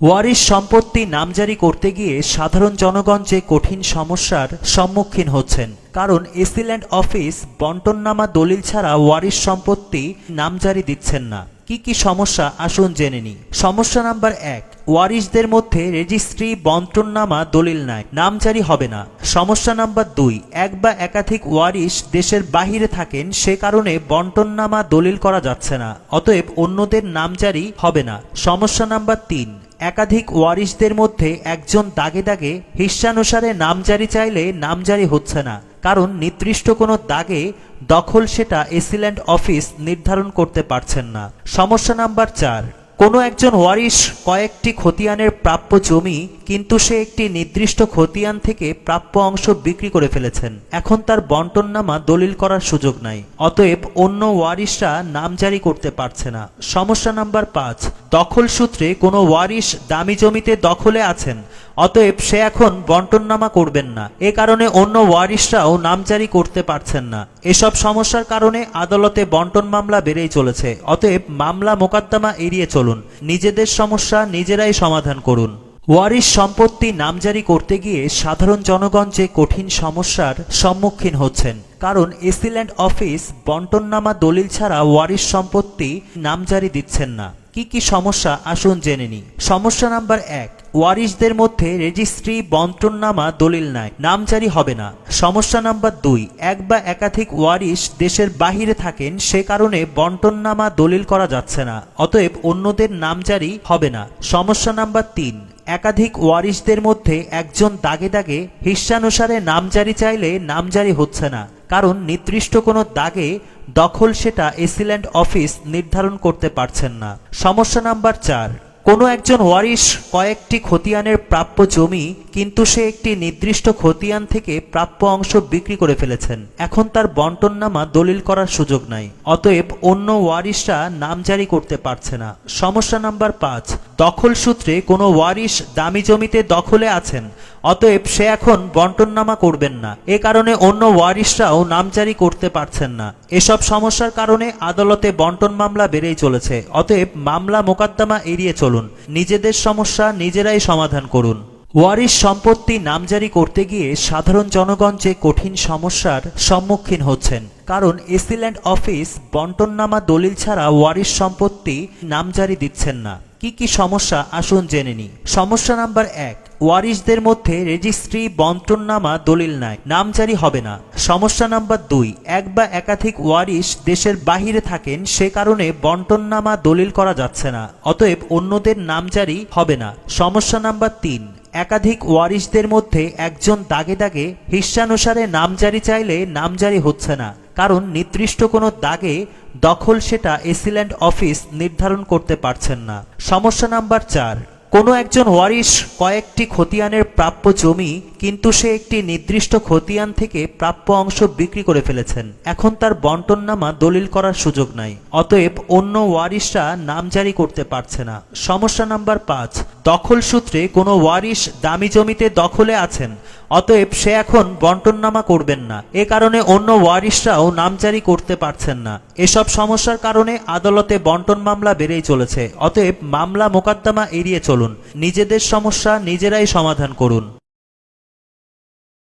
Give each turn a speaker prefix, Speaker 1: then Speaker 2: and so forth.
Speaker 1: ওয়ারিশ সম্পত্তি নামজারি করতে গিয়ে সাধারণ জনগণ যে কঠিন সমস্যার সম্মুখীন হচ্ছেন। কারণ এসিল্যান্ড অফিস বন্টননামা দলিল ছাড়া ওয়ারিশ সম্পত্তি নামজারি দিচ্ছেন না। কি কি সমস্যা? আসুন জেনে নি সমস্যা নাম্বার এক, ওয়ারিশদের মধ্যে রেজিস্ট্রি বন্টননামা দলিল নাই, নামজারি হবে না। সমস্যা নাম্বার দুই, এক বা একাধিক ওয়ারিশ দেশের বাহিরে থাকেন, সে কারণে বন্টননামা দলিল করা যাচ্ছে না, অতএব অন্যদের নামজারি হবে না। সমস্যা নাম্বার তিন একাধিক ওয়ারিশদের মধ্যে একজন দাগে দাগে হিস্সানুসারে নামজারি চাইলে নামজারি হচ্ছে না, কারণ নির্দিষ্ট কোনো দাগে দখল সেটা এসিল্যান্ড অফিস নির্ধারণ করতে পারছেন না। সমস্যা নাম্বার চার। কোনো একজন ওয়ারিশ কয়েকটি খতিয়ানের প্রাপ্য জমি, কিন্তু সে একটি নির্দিষ্ট খতিয়ান থেকে প্রাপ্য অংশ বিক্রি করে ফেলেছেন। এখন তার বন্টন নামা দলিল করার সুযোগ নাই। অতএব অন্য ওয়ারিশরা নাম জারি করতে পারছে না। সমস্যা নাম্বার পাঁচ, দখল সূত্রে কোনো ওয়ারিশ দামি জমিতে দখলে আছেন? অতএব সে এখন বন্টননামা করবেন না। এ কারণে অন্য ওয়ারিশরাও নামজারি করতে পারছেন না। এসব সমস্যার কারণে আদালতে বন্টন মামলা বেড়েই চলেছে। অতএব মামলা মোকদ্দমা এড়িয়ে চলুন। নিজেদের সমস্যা নিজেরাই সমাধান করুন। ওয়ারিশ সম্পত্তি নামজারি করতে গিয়ে সাধারণ জনগণ যে কঠিন সমস্যার সম্মুখীন হচ্ছেন, কারণ এসিল্যান্ড অফিস বন্টননামা দলিল ছাড়া ওয়ারিশ সম্পত্তি নামজারি দিচ্ছেন না। কি কি সমস্যা? আসুন জেনে নি সমস্যা নাম্বার এক, ওয়ারিশদের মধ্যে রেজিস্ট্রি বন্টননামা দলিল নাই নামজারি হবে না। সমস্যা নাম্বার দুই, এক বা একাধিক ওয়ারিশ দেশের বাহিরে থাকেন, সে কারণে বন্টননামা দলিল করা যাচ্ছে না, অতএব অন্যদের নামজারি হবে না। সমস্যা নাম্বার তিন, একাধিক ওয়ারিশদের মধ্যে একজন দাগে দাগে হিস্সানুসারে নামজারি চাইলে নামজারি হচ্ছে না, কারণ নির্দিষ্ট কোনো দাগে দখল সেটা এসিল্যান্ড অফিস নির্ধারণ করতে পারছেন না। সমস্যা নাম্বার চার, কোনো একজন ওয়ারিশ কয়েকটি খতিয়ানের প্রাপ্য জমি, কিন্তু সে একটি নির্দিষ্ট খতিয়ান থেকে প্রাপ্য অংশ বিক্রি করে ফেলেছেন। এখন তার বন্টননামা দলিল করার সুযোগ নাই। অতএব অন্য ওয়ারিশরা নামজারি করতে পারছে না। সমস্যা নাম্বার পাঁচ দখল সূত্রে কোনো ওয়ারিশ দামি জমিতে দখলে আছেন, অতএব সে এখন বন্টননামা করবেন না। এ কারণে অন্য ওয়ারিশরাও নামজারি করতে পারছেন না। এসব সমস্যার কারণে আদালতে বন্টন মামলা বেড়েই চলেছে, অতএব মামলা মোকদ্দমা এড়িয়ে চলুন। নিজেদের সমস্যা নিজেরাই সমাধান করুন। ওয়ারিশ সম্পত্তি নামজারি করতে গিয়ে সাধারণ জনগণ যে কঠিন সমস্যার সম্মুখীন হচ্ছেন, কারণ এসিল্যান্ড অফিস বন্টননামা দলিল ছাড়া ওয়ারিশ সম্পত্তি নামজারি দিচ্ছেন না। কি কি সমস্যা? আসুন জেনে নি সমস্যা নাম্বার এক, ওয়ারিশদের মধ্যে রেজিস্ট্রি বন্টননামা দলিল নাই নামজারি হবে না। সমস্যা নাম্বার দুই, এক বা একাধিক ওয়ারিশ দেশের বাহিরে থাকেন, সে কারণে বন্টননামা দলিল করা যাচ্ছে না, অতএব অন্যদের নামজারি হবে না। সমস্যা নাম্বার তিন একাধিক ওয়ারিশদের মধ্যে একজন দাগে দাগে হিস্সানুসারে নামজারি চাইলে নামজারি হচ্ছে না, কারণ নির্দিষ্ট কোনো দাগে দখল সেটা এসিল্যান্ড অফিস নির্ধারণ করতে পারছেন না। সমস্যা নাম্বার চার, কোনো একজন ওয়ারিশ কয়েকটি খতিয়ানের প্রাপ্য জমি, কিন্তু সে একটি নির্দিষ্ট খতিয়ান থেকে প্রাপ্য অংশ বিক্রি করে ফেলেছেন। এখন তার বন্টননামা দলিল করার সুযোগ নাই, অতএব অন্য ওয়ারিশরা নামজারি করতে পারছে না। সমস্যা নাম্বার পাঁচ দখল সূত্রে কোনো ওয়ারিশ দামি জমিতে দখলে আছেন, অতএব সে এখন বন্টননামা করবেন না। এ কারণে অন্য ওয়ারিশরাও নামজারি করতে পারছেন না। এসব সমস্যার কারণে আদালতে বন্টন মামলা বেড়েই চলেছে। অতএব মামলা মোকদ্দমা এড়িয়ে চলুন। নিজেদের সমস্যা নিজেরাই সমাধান করুন।